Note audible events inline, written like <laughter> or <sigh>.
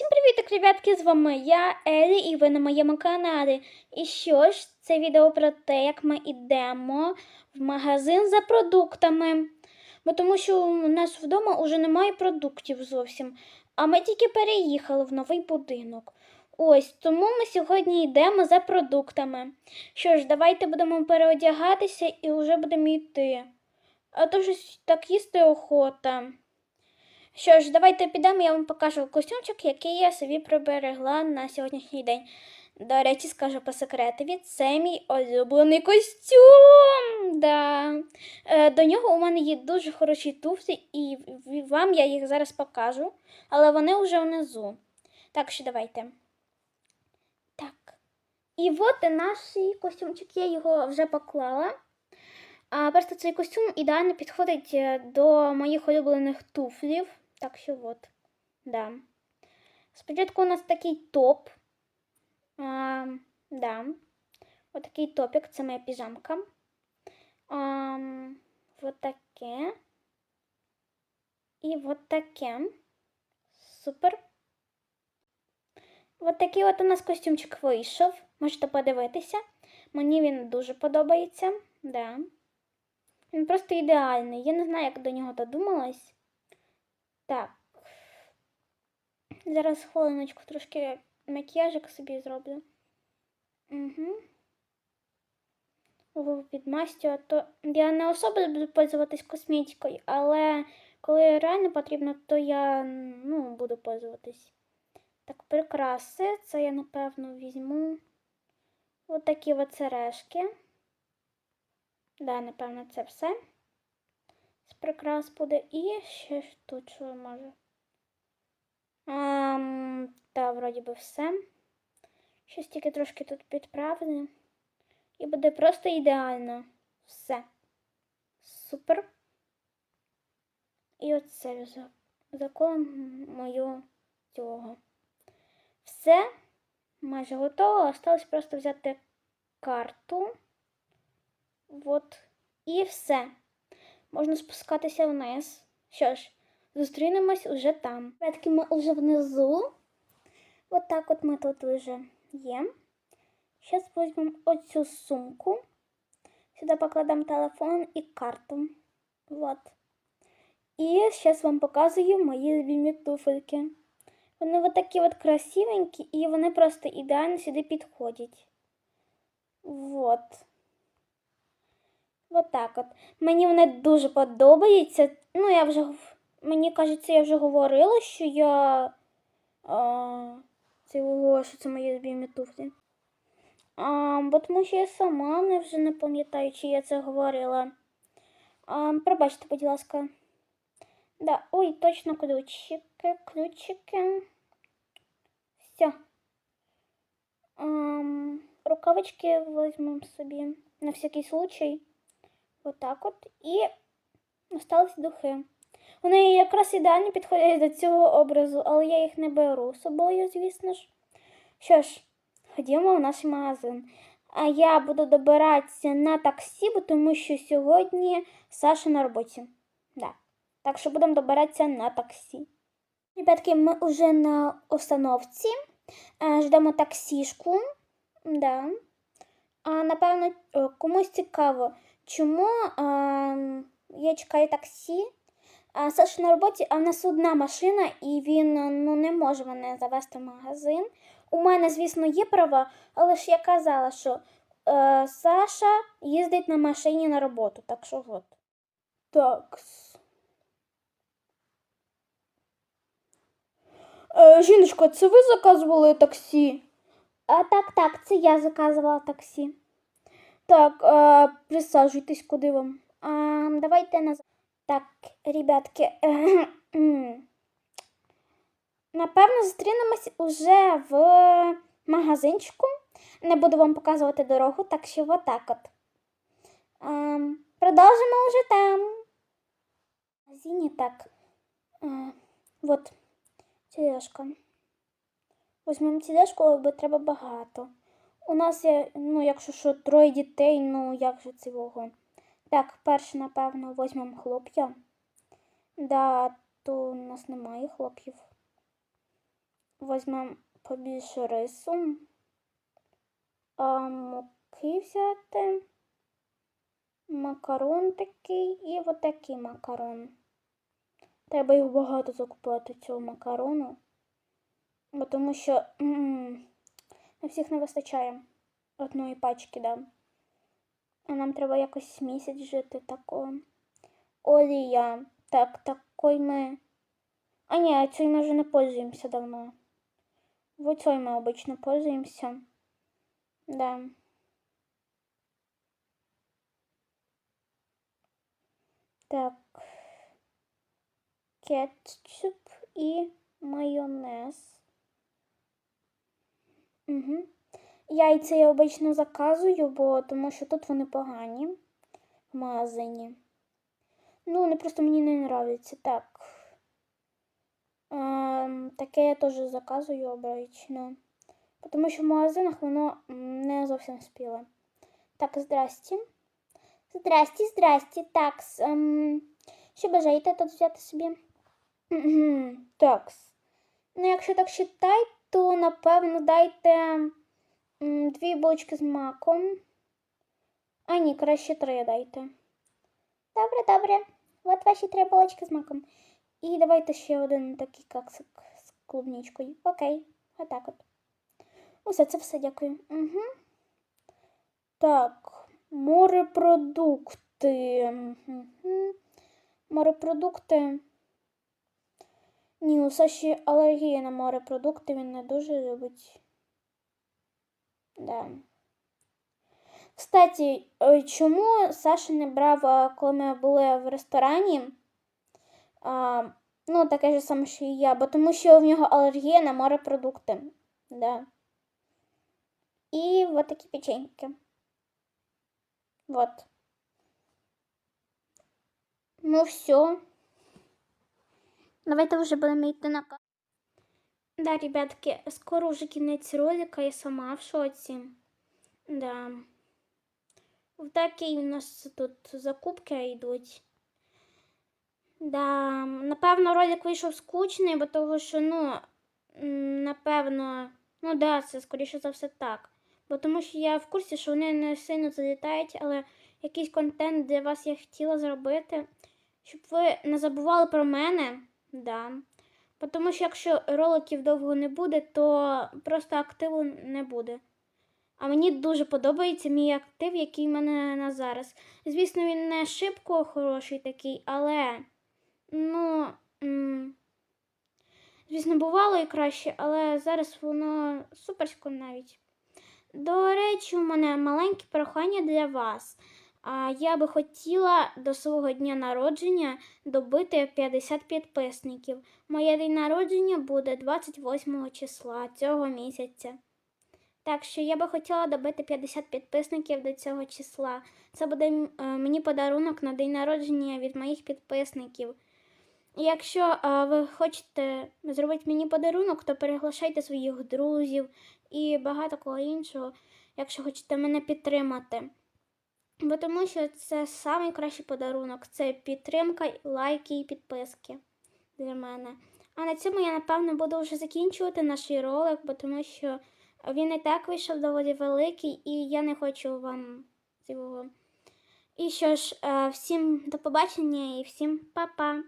Всім привіт, ребятки! З вами я, Елі, і ви на моєму каналі. І що ж, це відео про те, як ми йдемо в магазин за продуктами. Бо тому що у нас вдома вже немає продуктів зовсім. А ми тільки переїхали в новий будинок. Ось тому ми сьогодні йдемо за продуктами. Що ж, давайте будемо переодягатися і вже будемо йти. А то щось так їсти охота. Що ж, давайте підемо, я вам покажу костюмчик, який я собі приберегла на сьогоднішній день. До речі, скажу по секретові, це мій улюблений костюм. Да. Е, до нього у мене є дуже хороші туфлі, і вам я їх зараз покажу, але вони вже внизу. Так що давайте. Так. І от наш костюмчик, я його вже поклала. А просто цей костюм ідеально підходить е, до моїх улюблених туфлів. Так що от, да. Спочатку у нас такий топ. А, да. От такий топік, це моя піжамка. А, от таке. І от таке. Супер. От такий от у нас костюмчик вийшов. Можете подивитися. Мені він дуже подобається. Да. Він просто ідеальний. Я не знаю, як до нього додумалась. Так. Зараз хвилиночку трошки макіяжик собі зроблю. Угу. Ого, підмастю, а то я не особо люблю пользуватись косметикою, але коли реально потрібно, то я ну, буду пользуватись. Так, прикраси. Це я, напевно, візьму. Ось такі от сережки. Да, напевно, це все. З прикрас буде. І ще тут що може. Ам, та, вроді би все. Щось тільки трошки тут підправлю. І буде просто ідеально. Все. Супер. І оце за, закон мою цього. Все. Майже готово. Осталось просто взяти карту. От. І все. Можна спускатися вниз. Що ж, зустрінемось уже там. Ребятки, ми вже внизу. От так от ми тут вже є. Зараз візьмемо оцю сумку. Сюди покладемо телефон і карту. Вот. І зараз вам показую мої любимі туфельки. Вони от такі от красивенькі, і вони просто ідеально сюди підходять. Вот. От от. Мені вони дуже подобаються. Ну, я вже, мені кажеться, я вже говорила, що я. А, цього, що це мої любимі туфлі. А, бо тому що я сама не вже не пам'ятаю, чи я це говорила. А, пробачте, будь ласка. Да, ой, точно ключики, ключики. Все. Ам, рукавички візьмемо собі на всякий случай. Отак от. І остались духи. Вони якраз ідеально підходять до цього образу, але я їх не беру з собою, звісно ж. Що ж, ходімо в наш магазин. А я буду добиратися на таксі, тому що сьогодні Саша на роботі. Да. Так що будемо добиратися на таксі. Ребятки, ми вже на установці. Е, Ждемо таксішку. Да. А, напевно, комусь цікаво, чому а, я чекаю таксі. А Саша на роботі, а в нас одна машина, і він ну, не може мене завести в магазин. У мене, звісно, є права, але ж я казала, що е, Саша їздить на машині на роботу. Так що от. Так. Е, жіночко, це ви заказували таксі? А, так, так, це я заказувала таксі. Так, е, присаджуйтесь, куди вам. А, давайте назад. Так, ребятки. <coughs> Напевно, зустрінемось уже в магазинчику. Не буду вам показувати дорогу, так що отак от. Ем, продовжимо вже там. В так. Е, от, тележка. Візьмемо тележку, бо треба багато. У нас є, ну, якщо що, троє дітей, ну як же цього. Так, перше, напевно, візьмемо хлоп'я. Да, то у нас немає хлоп'їв. візьмемо побільше рису. А, муки взяти. Макарон такий і отакий макарон. Треба їх багато закупати цього макарону. Бо тому що м, на всіх не вистачає одної пачки, да. А нам треба якось місяць жити такого. Олія. Так, такой ми. А ні, цей ми вже не пользуємося давно. Вот цей ми обично пользуємося. Да. Так. Кетчуп і майонез. Угу. Яйця я обично заказую, бо тому що тут вони погані в магазині. Ну, вони просто мені не нравляться. Так. Ем, таке я теж заказую обично. Тому що в магазинах воно не зовсім спіле. Так, здрасті. Здрасті, здрасті. Так, ем, що бажаєте тут взяти собі? Так. Ну, якщо так считай, то напевно дайте дві булочки з маком. А ні, краще три дайте. Добре, добре. От ваші три булочки з маком. І давайте ще один такий кексик з клубничкою. Окей, отак от. Усе, це все, дякую. Угу. Так, морепродукти. Угу. Морепродукти. Ні, у Саші алергія на морепродукти, він не дуже любить. Да. Кстати, е, чому Саша не брав, коли ми були в ресторані? А, ну, таке ж саме, що і я, бо тому що в нього алергія на морепродукти. Да. І вот такі печеньки. Вот. Ну все. Давайте вже будемо йти на Да, ребятки, скоро вже кінець ролика, я сама в шоці. Да. В такій у нас тут закупки йдуть. Да, напевно, ролик вийшов скучний, бо того, що, ну, напевно, ну да, це скоріше за все так. Бо тому що я в курсі, що вони не сильно залітають, але якийсь контент для вас я хотіла зробити, щоб ви не забували про мене. Да. Тому що якщо роликів довго не буде, то просто активу не буде. А мені дуже подобається мій актив, який в мене на зараз. Звісно, він не шибко хороший такий, але ну, звісно, бувало і краще, але зараз воно суперсько навіть. До речі, у мене маленьке прохання для вас. А я би хотіла до свого дня народження добити 50 підписників. Моє день народження буде 28 числа цього місяця. Так що я би хотіла добити 50 підписників до цього числа. Це буде е, мені подарунок на день народження від моїх підписників. Якщо е, ви хочете зробити мені подарунок, то приглашайте своїх друзів і багато кого іншого, якщо хочете мене підтримати. Бо тому що це найкращий подарунок це підтримка, лайки і підписки для мене. А на цьому я напевно буду вже закінчувати наш ролик, бо тому що він і так вийшов доволі великий, і я не хочу вам цього. І що ж, е, всім до побачення і всім па-па!